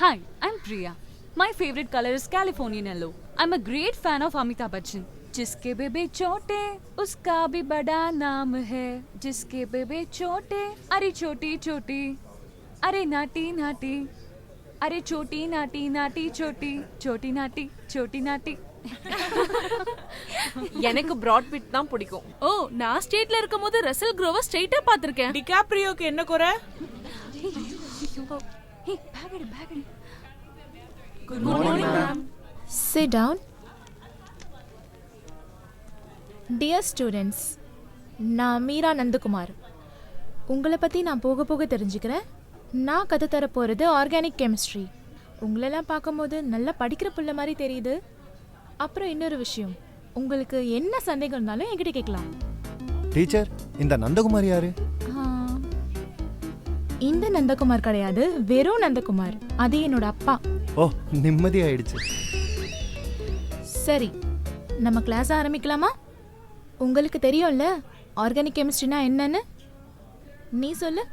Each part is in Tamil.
Hi, I'm Priya. My favorite color is Californian yellow. I'm a great fan of Amitabh Bachchan. जिसके बेबे छोटे उसका भी बड़ा नाम है जिसके बेबे छोटे अरे छोटी छोटी अरे नाटी नाटी अरे छोटी नाटी नाटी छोटी छोटी नाटी छोटी नाटी எனக்கு பிராட் பிட் தான் பிடிக்கும் ஓ நான் ஸ்டேட்ல இருக்கும்போது ரசல் க்ரோவை ஸ்ட்ரைட்டா பார்த்திருக்கேன் டிகாப்ரியோக்கு என்ன குறை Hey, bag it, bag it. Sit down. Dear students நான் மீரா நந்தகுமார். உங்களை பற்றி நான் போக போக தெரிஞ்சுக்கிறேன். நான் கற்று தர போகிறது ஆர்கானிக் கெமிஸ்ட்ரி உங்களெல்லாம் பார்க்கும்போது நல்லா படிக்கிற புள்ள மாதிரி தெரியுது. அப்புறம் இன்னொரு விஷயம். உங்களுக்கு என்ன சந்தேகம் இருந்தாலும் என்கிட்ட கேட்கலாம். டீச்சர் இந்த நந்தகுமார் யாரு? இந்த நந்தகுமார் கிடையாது வெறும் நந்தகுமார். அது என்னோட அப்பா. ஓ நிம்மதி ஆயிடுச்சு சரி நம்ம கிளாஸ் ஆரம்பிக்கலாமா? உங்களுக்கு தெரியும்ல ஆர்கானிக் கெமிஸ்ட்ரினா என்னன்னு? நீ சொல்லு.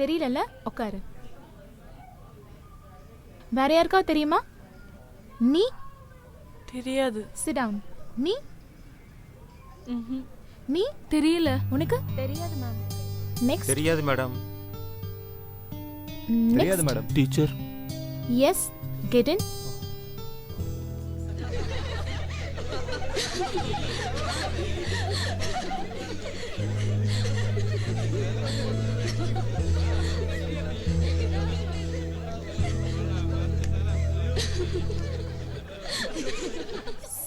தெரியலல்ல? உட்காரு வேற யாருக்காவது தெரியுமா? நீ? தெரியாது. சிட் டவுன் நீ? நீ தெரியல. உனக்கு? தெரியாது மேம் நெக்ஸ்ட் தெரியாது மேடம் தெரியாது madam teacher yes get in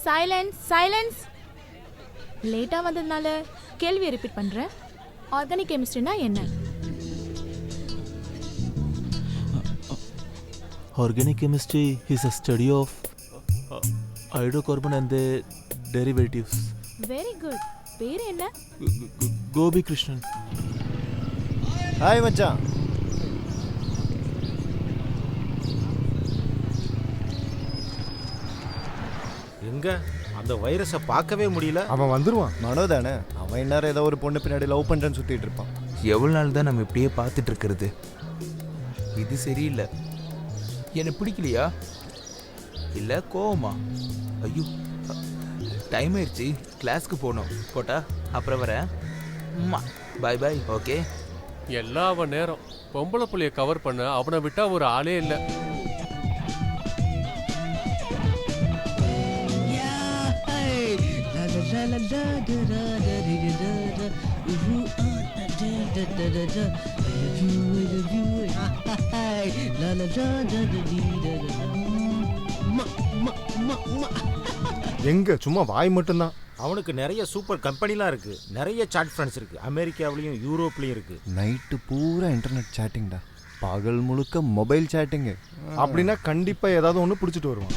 silence silence லேட்டாக வந்ததுனால கேள்வியை ரிப்பீட் பண்ணுறேன் ஆர்கானிக் கெமிஸ்ட்ரினா என்ன Organic chemistry is a study of uh, hydrocarbon and their derivatives. Very good பேர் என்ன G- G- Gobi Krishnan. Hi மச்சான் எங்க அந்த வைரஸை பார்க்கவே முடியல. அவன் வந்துருவான். மனோ தானே? அவன் இந்நேரம் ஏதோ ஒரு பொண்ணு பின்னாடி லவ் பண்றேன்னு சுத்திட்டு இருப்பான். எவ்வளோ நாள் தான் நம்ம இப்படியே பார்த்துட்டு இருக்கிறது? இது சரியில்லை. எனக்கு பிடிக்கலையா? இல்லை கோவமா? ஐயோ டைம் ஆயிடுச்சு. கிளாஸ்க்கு போகணும். போட்டா அப்புறம் வரேன். பாய் பாய் ஓகே அவன் நேரம். பொம்பளை புள்ளைய கவர் பண்ண அவனை விட்டா ஒரு ஆளே இல்ல. எங்க சும்மா வாய் மட்டும்தான். அவனுக்கு நிறைய சூப்பர் கம்பெனிலாம் இருக்கு. நிறைய சாட் ஃப்ரெண்ட்ஸ் இருக்கு. அமெரிக்காவிலையும் யூரோப்லயும் இருக்கு. நைட்டு பூரா இன்டர்நெட் சேட்டிங்டா பகல் முழுக்க மொபைல் சேட்டிங்கு அப்படின்னா கண்டிப்பா ஏதாவது ஒண்ணு புடிச்சிட்டு வருவான்.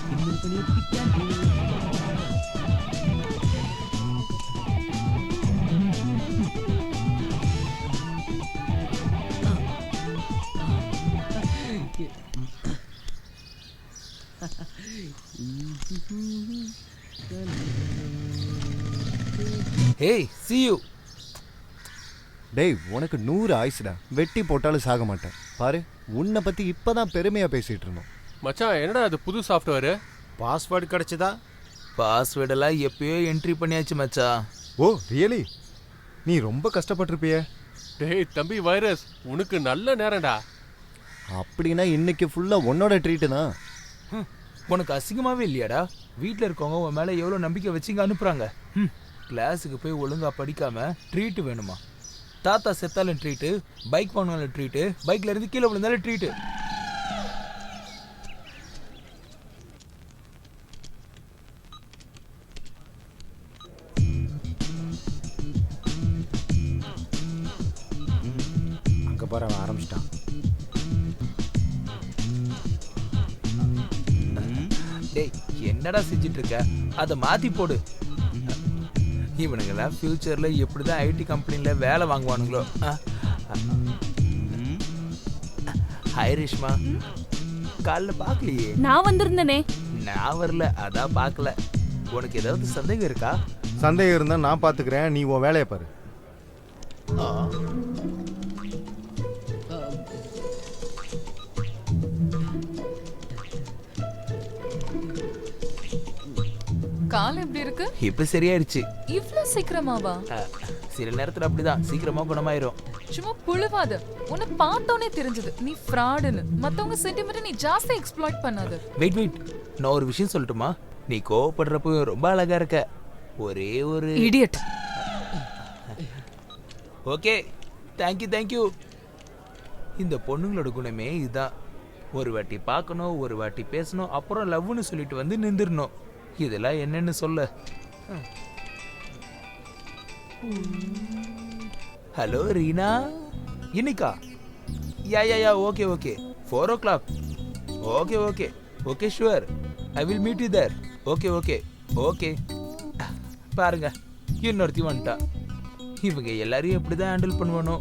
Hey see you. டேய் உனக்கு நூறு ஆயுசுடா. வெட்டி போட்டாலும் சாக மாட்டேன். பாரு உன்னை பத்தி இப்பதான் பெருமையா பேசிட்டு இருந்தோம். மச்சான் என்னடா அது புது சாஃப்ட்வேர் பாஸ்வேர்டு கிடைச்சதா? பாஸ்வேர்டெல்லாம் எப்பயோ என்ட்ரி பண்ணியாச்சு மச்சான். ஓ ரியலி நீ ரொம்ப கஷ்டப்பட்டிருப்பிய. டேய் தம்பி வைரஸ் உனக்கு நல்ல நேரம்டா. அப்படின்னா இன்னைக்கு ஃபுல்லா உன்னோட ட்ரீட்டு தான். உனக்கு அசிங்கமாவே இல்லையாடா? வீட்டில் இருக்கவங்க உன் மேலே எவ்வளோ நம்பிக்கை வச்சு இங்கே அனுப்புகிறாங்க ம் கிளாஸுக்கு போய் ஒழுங்காக படிக்காமல் ட்ரீட்டு வேணுமா? தாத்தா செத்தாலும் ட்ரீட்டு பைக் வாங்கினாலும் ட்ரீட்டு பைக்கில் இருந்து கீழே விழுந்தாலும் ட்ரீட்டு அங்கே போகிற ஆரம்பிச்சிட்டான். என்னடா செஞ்சுட்டு இருக்க அதை மாத்தி போடு. இவனுங்கெல்லாம் ஃபியூச்சர்ல எப்படிதான் ஐடி கம்பெனில வேலை வாங்குவானுங்களோ? ஹாய் ரேஷ்மா காலைல பார்க்கலையே நான் வந்திருந்தனே. நான் வரல அதான் பார்க்கல உனக்கு ஏதாவது சந்தேகம் இருக்கா? சந்தேகம் இருந்தா நான் பாத்துக்கிறேன். நீ உன் வேலையை பாரு. கால் எப்படி இருக்கு? இப்ப சரியாயிருச்சு. இவ்ளோ சீக்கிரமாவா? சில நேரத்துல அப்படிதான். சீக்கிரமா குணமாயிரும். சும்மா புழுவாத. உன்னை பார்த்தோனே தெரிஞ்சது. நீ ஃப்ராடுன்னு மத்தவங்க சென்டிமெண்ட் நீ ஜாஸ்தி எக்ஸ்ப்ளாய்ட் பண்ணாத. வெயிட் வெயிட் நான் ஒரு விஷயம் சொல்லட்டுமா? நீ கோவப்படுறப்போ ரொம்ப அழகா இருக்க. ஒரே ஒரு இடியட் ஓகே தேங்க்யூ தேங்க்யூ இந்த பொண்ணுங்களோட குணமே இதுதான் ஒரு வாட்டி பார்க்கணும் ஒரு வாட்டி பேசணும் அப்புறம் லவ்னு சொல்லிட்டு வந்து நின்றுடணும் இதெல்லாம் என்னன்னு சொல்ல. ஹலோ ரீனா. இன்னைக்கா? Yeah yeah yeah okay okay. Four o'clock okay okay. Okay sure I will meet you there okay okay. Okay. பாருங்க இன்னொருத்தி வந்துட்டா. இவங்க எல்லாரையும் எப்படி தான் ஹேண்டில் பண்ணுவானோ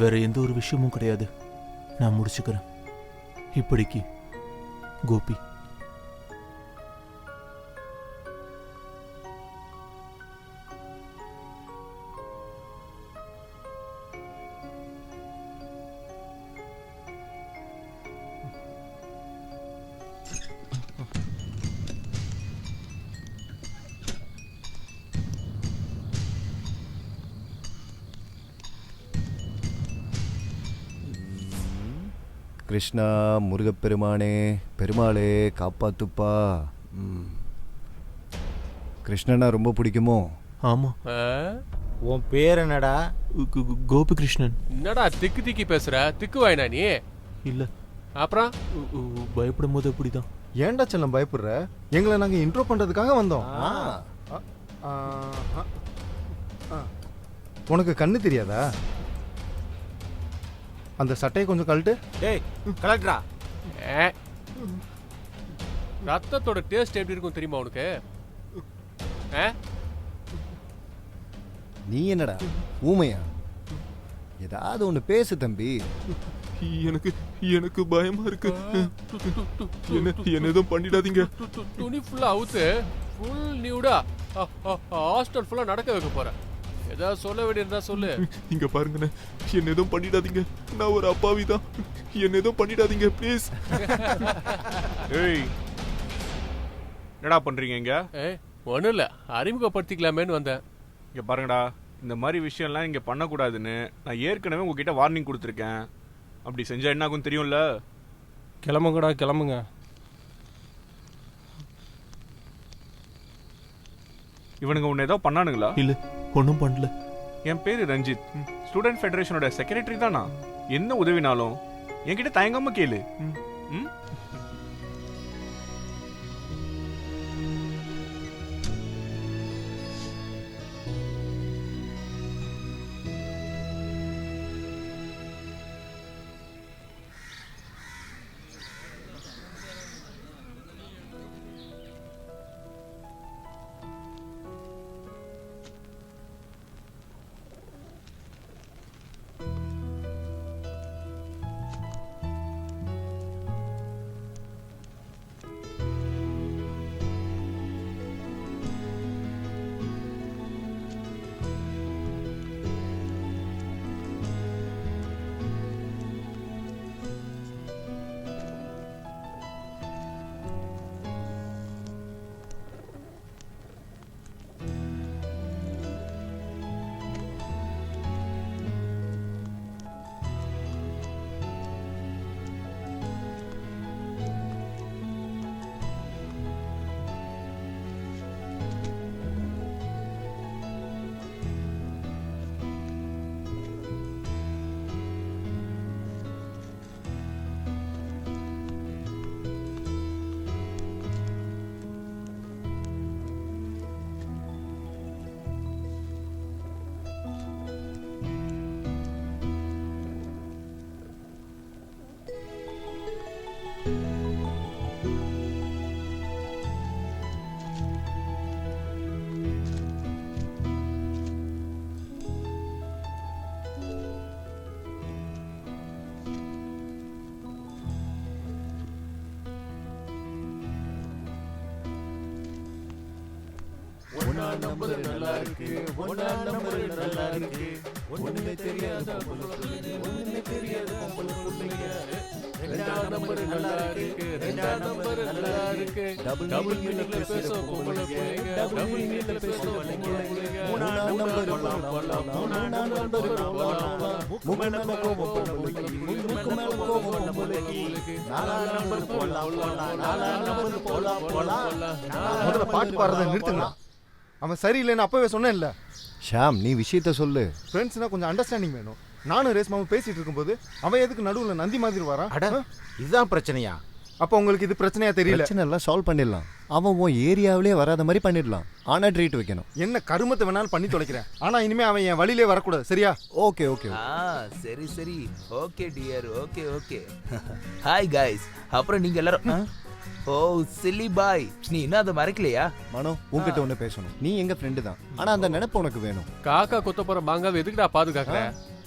வேற எந்த ஒரு விஷயமும் கிடையாது. நான் முடிச்சுக்கிறேன். இப்படிக்கு கோபி. கிருஷ்ணா முருகப்பெருமானே பெருமாளே காப்பாத்துப்பா. ம். கிருஷ்ணனா ரொம்ப பிடிக்குமோ? ஆமா? உன் பேர் என்னடா? கோ- கோ- கோபி கிருஷ்ணன் என்னடா திக்கு திக்கி பேசுற? திக்கு வாயினா நீ? இல்ல. அப்புறம்? பயப்படும் போது அப்படிதான். ஏன்டா செல்லம் பயப்படுற? எங்களை நாங்க இன்ட்ரோ பண்றதுக்காக வந்தோம். உனக்கு கண்ணு தெரியாதா? அந்த சட்டையை கொஞ்சம் கழட்டு. டேய் கலெக்டரா. ரத்தத்தோட டேஸ்ட் எப்படி இருக்கும் தெரியுமா உனக்கு? நீ என்னடா? ஊமையா? ஏதாவது ஒன்று பேசு தம்பி. எனக்கு எனக்கு பயமா இருக்கு. என்ன என்ன எதுவும் பண்ணிடாதீங்க. துணி ஃபுல்லா அவுத்து ஃபுல் நியூடா ஹாஸ்டல் ஃபுல்லா நடக்க வைக்க போறேன். ஏதாவது சொல்ல வேண்டியிருந்தா சொல்லு. இங்க பாருங்கண்ணே என்ன எதுவும் பண்ணிடாதீங்க. நான் ஒரு அப்பாவி தான் என்ன எதுவும் பண்ணிடாதீங்க ப்ளீஸ் ஏய் என்னடா பண்றீங்க இங்க? ஏ ஒன்றும் இல்லை. அறிமுகப்படுத்திக்கலாமேன்னு வந்தேன். இங்க பாருங்கடா இந்த மாதிரி விஷயம்லாம் இங்க பண்ணக்கூடாதுன்னு நான் ஏற்கனவே உங்ககிட்ட வார்னிங் கொடுத்துருக்கேன். அப்படி செஞ்சா என்ன ஆகும் தெரியும்ல? கிளம்புங்கடா கிளம்புங்க. இவனுங்க உன்னை ஏதோ பண்ணானுங்களா? இல்ல. ஒன்றும் பண்ணல. என் பேரு ரஞ்சித். ஸ்டூடெண்ட் ஃபெடரேஷனோட செக்ரட்டரி தானா? என்ன உதவினாலும் என்கிட்ட தயங்காம கேளு. ம்? ஒன்னா நம்புறது நல்ல இருக்கு. ஒன்னா நம்பர் நல்லா இருக்கு. ஒண்ணுமே தெரியாத ஒண்ணுமே தெரியாத. ரெண்டாம் நம்பர் நல்லா இருக்கு. ரெண்டாம் நம்பர் நல்லா இருக்கு. டபுள் ல மீனிங்ல பேச பொம்பளை புள்ளைங்க. டபுள் மீனிங்ல பேச பொம்பளை புள்ளைங்க. மூணாம் நம்பர் போலாம், மூணாம் நம்பர் போலாம். முக்கு மேல கோபம் முக்கு மேல கோபம் பொம்பளைக்கு. நாலாம் நம்பர் போலாம், போலாம், நாலாம் நம்பர் போலாம், போலாம். முதல்ல பாட்டு பாடுறதை நிறுத்துங்க. அவன் சரியில்லைன்னு அப்பவே சொன்னேன்ல. ஷாம் நீ விஷயத்த சொல்லு. ஃப்ரெண்ட்ஸ்னா கொஞ்சம் அண்டர்ஸ்டாண்டிங் வேணும். நானும் ரேஸ் மாமா பேசிட்டு இருக்கும்போது அவன் எதுக்கு நடுவுல நந்தி மாதிரி வரான்? அட இதுதான் பிரச்சனையா? அப்போ உங்களுக்கு இது பிரச்சனையா தெரியல. பிரச்சனை எல்லாம் சால்வ் பண்ணிடலாம். அவன் உன் ஏரியாவிலே வராத மாதிரி பண்ணிடலாம். ஆனா ட்ரீட் வைக்கணும். என்ன கருமத்தை வேணாலும் பண்ணி தொலைக்கிறேன். ஆனா இனிமே அவன் என் வழியிலே வரக்கூடாது சரியா? ஓகே ஓகே ஆ சரி சரி. Okay dear okay okay hi guys அப்புறம் நீங்க எல்லாரும் ஆ? ஓ சில்லி பாய் நீ இன்னும் அதை மறக்கலையா? மனோ உன்கிட்ட ஒண்ணு பேசணும். நீ எங்க ஃப்ரெண்டு தான். ஆனா அந்த நினைப்பு உனக்கு வேணும். காக்கா கொத்த போற மாங்காவை எதுக்குடா பாதுகாக்கிற?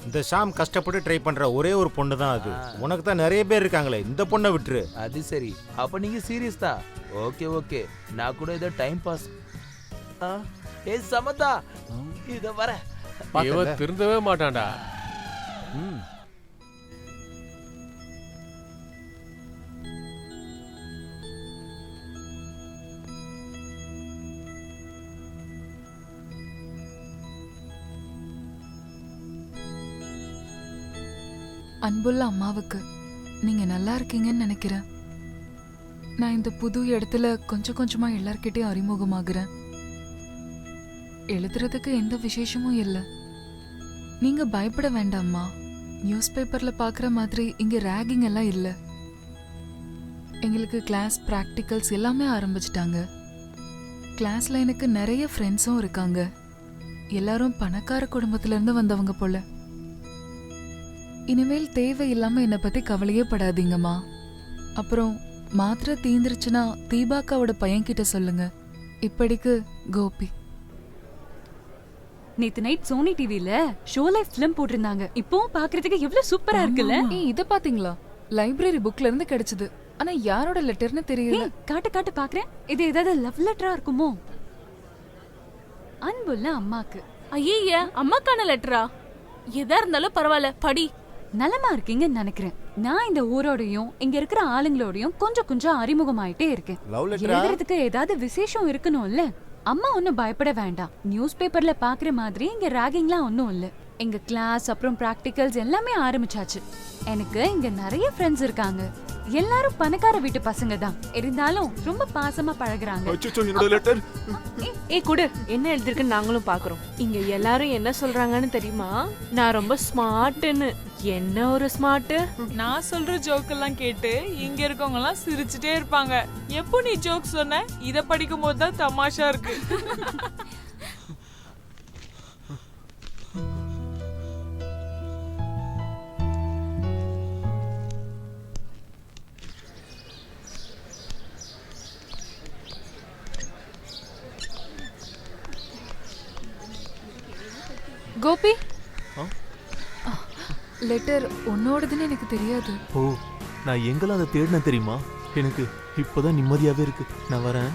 இந்த ஷாம் கஷ்டப்பட்டு ட்ரை பண்ற ஒரே ஒரு பொண்ணு தான் அது. உனக்கு தான் நிறைய பேர் இருக்காங்களே இந்த பொண்ணை விட்டுரு. அது சரி. அப்ப நீங்க சீரியஸ் தான். ஓகே ஓகே நான் கூட ஏதோ டைம் பாஸ் ஏ சமந்தா. இத வர. இவன் திருந்தவே மாட்டான்டா. ம். அன்புள்ள அம்மாவுக்கு நீங்க நல்லா இருக்கீங்கன்னு நினைக்கிறேன். நான் இந்த புது இடத்துல கொஞ்சம் கொஞ்சமா எல்லார்கிட்டயும் அறிமுகமாகுறேன். எழுதுறதுக்கு எந்த விசேஷமும் இல்லை. நீங்க பயப்பட வேண்டாம்மா. நியூஸ் பேப்பர்ல பார்க்குற மாதிரி இங்க ரேகிங் எல்லாம் இல்லை. எங்களுக்கு கிளாஸ் ப்ராக்டிகல்ஸ் எல்லாமே ஆரம்பிச்சிட்டாங்க. கிளாஸ்ல எனக்கு நிறைய ஃப்ரெண்ட்ஸும் இருக்காங்க. எல்லாரும் பணக்கார குடும்பத்திலேருந்து வந்தவங்க போல. இனிமேல் தேவையில்லாம என்னை பத்தி கவலையே படாதீங்கம்மா. அப்புறம் மாத்திரை தீந்துருச்சுன்னா தீபாக்காவோட பையன்கிட்ட சொல்லுங்க. இப்படிக்கு கோபி. நேத்து நைட் சோனி டிவில ஷோ லைஃப் ஃபிலிம் போட்டிருந்தாங்க. இப்போவும் பாக்குறதுக்கு எவ்வளவு சூப்பரா இருக்குல்ல? ஏய் இத பாத்தீங்களா? லைப்ரரி புக்ல இருந்து கிடைச்சது. ஆனா யாரோட லெட்டர்னு தெரியல. காட்டு காட்டு பாக்குறேன். இது ஏதாவது லவ் லெட்டரா இருக்குமோ? அன்புள்ள அம்மாக்கு. ஐய அம்மாக்கான லெட்டரா எதா இருந்தாலும் பரவாயில்ல படி. நலமா இருக்கீங்கன்னு நினைக்கிறேன். நான் இந்த ஊரோடையும் இங்க இருக்கிற ஆளுங்களோடையும் கொஞ்சம் கொஞ்சம் அறிமுகமாயிட்டே இருக்கேன். லவ் லெட்டரா எழுதுறதுக்கு ஏதாவது விசேஷம் இருக்கணும்ல? அம்மா ஒன்னும் பயப்பட வேண்டாம். நியூஸ் பேப்பர்ல பாக்குற மாதிரி இங்க ராகிங்லாம் ஒன்னும் இல்ல. எங்க கிளாஸ் அப்புறம் பிராக்டிகல்ஸ் எல்லாமே ஆரம்பிச்சாச்சு. எனக்கு இங்க நிறைய ஃப்ரெண்ட்ஸ் இருக்காங்க. எல்லாரும் பணக்கார வீட்டு பசங்க தான். இருந்தாலும் ரொம்ப பாசமா பழகுறாங்க. என்னோட லெட்டர் ஏய் குடு. என்ன எழுதிருக்குன்னு நாங்களும் பாக்குறோம். இங்க எல்லாரும் என்ன சொல்றாங்கன்னு தெரியுமா? நான் ரொம்ப ஸ்மார்ட்னு என்ன ஒரு ஸ்மார்ட் நான் சொல்ற ஜோக் எல்லாம் கேட்டு இங்க இருக்கவங்க எல்லாம் சிரிச்சுட்டே இருப்பாங்க. எப்போ நீ ஜோக் சொன்ன? இத படிக்கும் போது தான் தமாஷா இருக்கு. கோபி? லெட்டர் உன்னோடதுன்னு எனக்கு தெரியாது. ஓ நான் எங்கெல்லாம் அதை தேடினேன் தெரியுமா? எனக்கு இப்போதான் நிம்மதியாவே இருக்கு. நான் வரேன்.